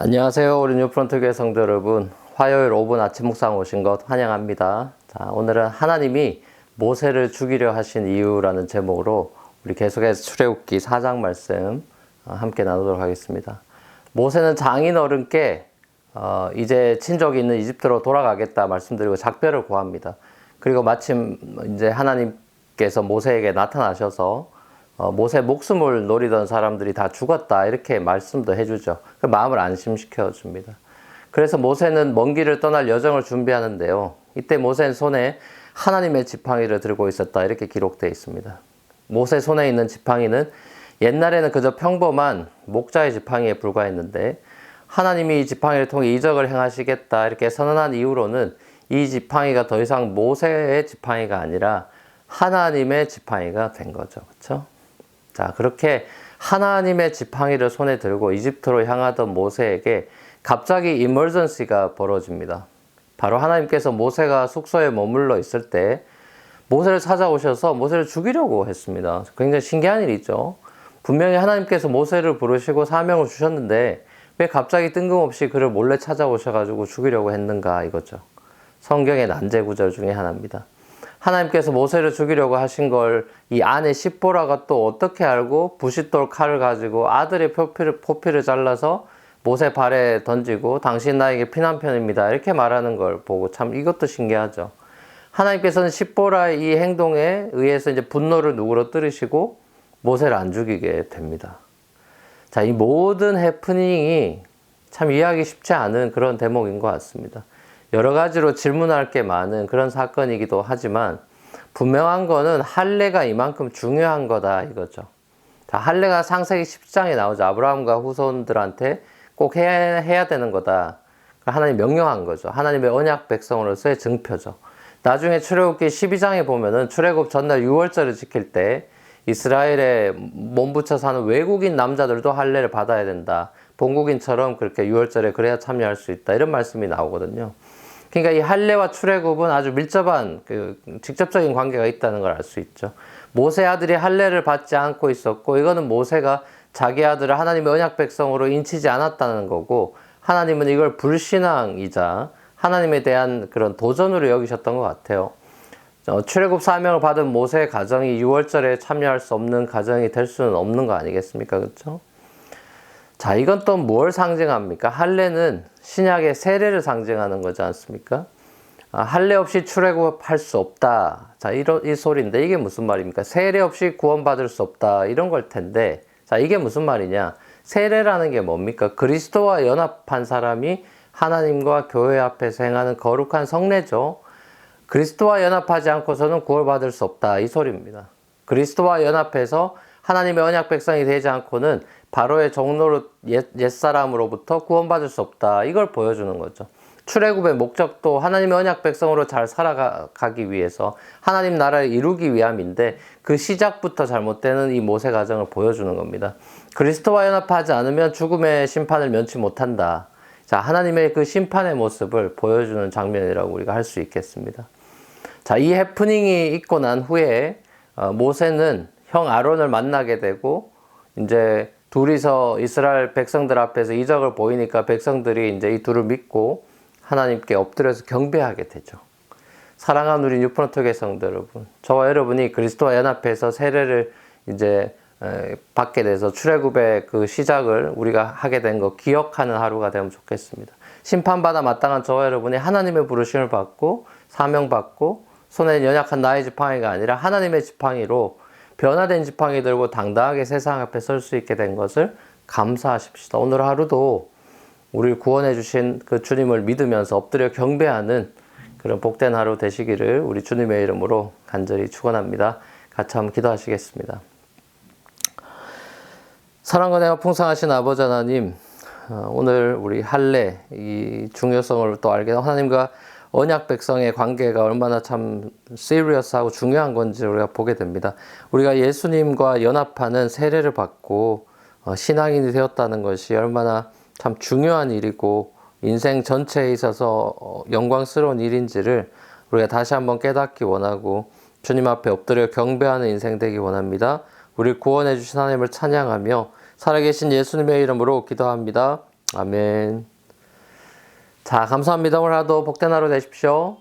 안녕하세요. 우리 뉴프런트 교회 성도 여러분. 화요일 5분 아침 묵상 오신 것 환영합니다. 자, 오늘은 하나님이 모세를 죽이려 하신 이유라는 제목으로 우리 계속해서 출애굽기 4장 말씀 어, 함께 나누도록 하겠습니다. 모세는 장인 어른께 어, 이제 친족이 있는 이집트로 돌아가겠다 말씀드리고 작별을 구합니다. 그리고 마침 이제 하나님께서 모세에게 나타나셔서 어, 모세 목숨을 노리던 사람들이 다 죽었다 이렇게 말씀도 해주죠. 그 마음을 안심시켜 줍니다. 그래서 모세는 먼 길을 떠날 여정을 준비하는데요. 이때 모세는 손에 하나님의 지팡이를 들고 있었다 이렇게 기록되어 있습니다. 모세 손에 있는 지팡이는 옛날에는 그저 평범한 목자의 지팡이에 불과했는데 하나님이 이 지팡이를 통해 이적을 행하시겠다 이렇게 선언한 이후로는 이 지팡이가 더 이상 모세의 지팡이가 아니라 하나님의 지팡이가 된 거죠. 그렇죠? 자, 그렇게 하나님의 지팡이를 손에 들고 이집트로 향하던 모세에게 갑자기 이멀전시가 벌어집니다. 바로 하나님께서 모세가 숙소에 머물러 있을 때 모세를 찾아오셔서 모세를 죽이려고 했습니다. 굉장히 신기한 일이죠. 분명히 하나님께서 모세를 부르시고 사명을 주셨는데 왜 갑자기 뜬금없이 그를 몰래 찾아오셔가지고 죽이려고 했는가 이거죠. 성경의 난제 구절 중에 하나입니다. 하나님께서 모세를 죽이려고 하신 걸이 아내 십보라가 또 어떻게 알고 부싯돌 칼을 가지고 아들의 포피를, 포피를 잘라서 모세 발에 던지고 당신 나에게 피난편입니다. 이렇게 말하는 걸 보고 참 이것도 신기하죠. 하나님께서는 십보라의 이 행동에 의해서 이제 분노를 누그러뜨리시고 모세를 안 죽이게 됩니다. 자, 이 모든 해프닝이 참 이해하기 쉽지 않은 그런 대목인 것 같습니다. 여러 가지로 질문할 게 많은 그런 사건이기도 하지만 분명한 거는 할례가 이만큼 중요한 거다 이거죠. 자, 할례가 상세기 10장에 나오죠. 아브라함과 후손들한테 꼭 해야, 해야 되는 거다. 하나님 명령한 거죠. 하나님의 언약 백성으로서의 증표죠. 나중에 출애굽기 12장에 보면은 출애굽 전날 6월절을 지킬 때 이스라엘에 몸붙여 사는 외국인 남자들도 할례를 받아야 된다. 본국인처럼 그렇게 6월절에 그래야 참여할 수 있다. 이런 말씀이 나오거든요. 그러니까 이 할례와 출애굽은 아주 밀접한 그 직접적인 관계가 있다는 걸 알 수 있죠. 모세 아들이 할례를 받지 않고 있었고 이거는 모세가 자기 아들을 하나님의 언약 백성으로 인치지 않았다는 거고 하나님은 이걸 불신앙이자 하나님에 대한 그런 도전으로 여기셨던 것 같아요. 어, 출애굽 사명을 받은 모세의 가정이 6월절에 참여할 수 없는 가정이 될 수는 없는 거 아니겠습니까? 그렇죠? 자, 이건 또 뭘 상징합니까? 할례는 신약의 세례를 상징하는 거지 않습니까? 아, 할례 없이 출애굽할 수 없다. 자, 이런 이 소리인데 이게 무슨 말입니까? 세례 없이 구원받을 수 없다. 이런 걸 텐데. 자, 이게 무슨 말이냐? 세례라는 게 뭡니까? 그리스도와 연합한 사람이 하나님과 교회 앞에서 행하는 거룩한 성례죠. 그리스도와 연합하지 않고서는 구원받을 수 없다. 이 소리입니다. 그리스도와 연합해서 하나님의 언약 백성이 되지 않고는 바로의 옛, 옛사람으로부터 구원받을 수 없다. 이걸 보여주는 거죠. 출애굽의 목적도 하나님의 언약 백성으로 잘 살아가기 위해서 하나님 나라를 이루기 위함인데 그 시작부터 잘못되는 이 모세 과정을 보여주는 겁니다. 그리스도와 연합하지 않으면 죽음의 심판을 면치 못한다. 자, 하나님의 그 심판의 모습을 보여주는 장면이라고 우리가 할 수 있겠습니다. 자, 이 해프닝이 있고 난 후에 어, 모세는 형 아론을 만나게 되고 이제 둘이서 이스라엘 백성들 앞에서 이적을 보이니까 백성들이 이제 이 둘을 믿고 하나님께 엎드려서 경배하게 되죠. 사랑하는 우리 뉴프런트 성도 여러분, 저와 여러분이 그리스도와 연합해서 세례를 이제 받게 돼서 출애굽의 그 시작을 우리가 하게 된 거 기억하는 하루가 되면 좋겠습니다. 심판받아 마땅한 저와 여러분이 하나님의 부르심을 받고 사명 받고 손에 연약한 나의 지팡이가 아니라 하나님의 지팡이로 변화된 지팡이 들고 당당하게 세상 앞에 설 수 있게 된 것을 감사하십시다. 오늘 하루도 우리를 구원해 주신 그 주님을 믿으면서 엎드려 경배하는 그런 복된 하루 되시기를 우리 주님의 이름으로 간절히 축원합니다. 같이 한번 기도하시겠습니다. 사랑과 내가 풍성하신 아버지 하나님, 어, 오늘 우리 할례 이 중요성을 또 알게 하나님과 언약 백성의 관계가 얼마나 참 시리어스하고 중요한 건지 우리가 보게 됩니다. 우리가 예수님과 연합하는 세례를 받고 어, 신앙인이 되었다는 것이 얼마나 참 중요한 일이고 인생 전체에 있어서 어, 영광스러운 일인지를 우리가 다시 한번 깨닫기 원하고 주님 앞에 엎드려 경배하는 인생 되기 원합니다. 우리 구원해 주신 하나님을 찬양하며 살아계신 예수님의 이름으로 기도합니다. 아멘. 자, 감사합니다. 오늘 하루도 복된 하루 되십시오.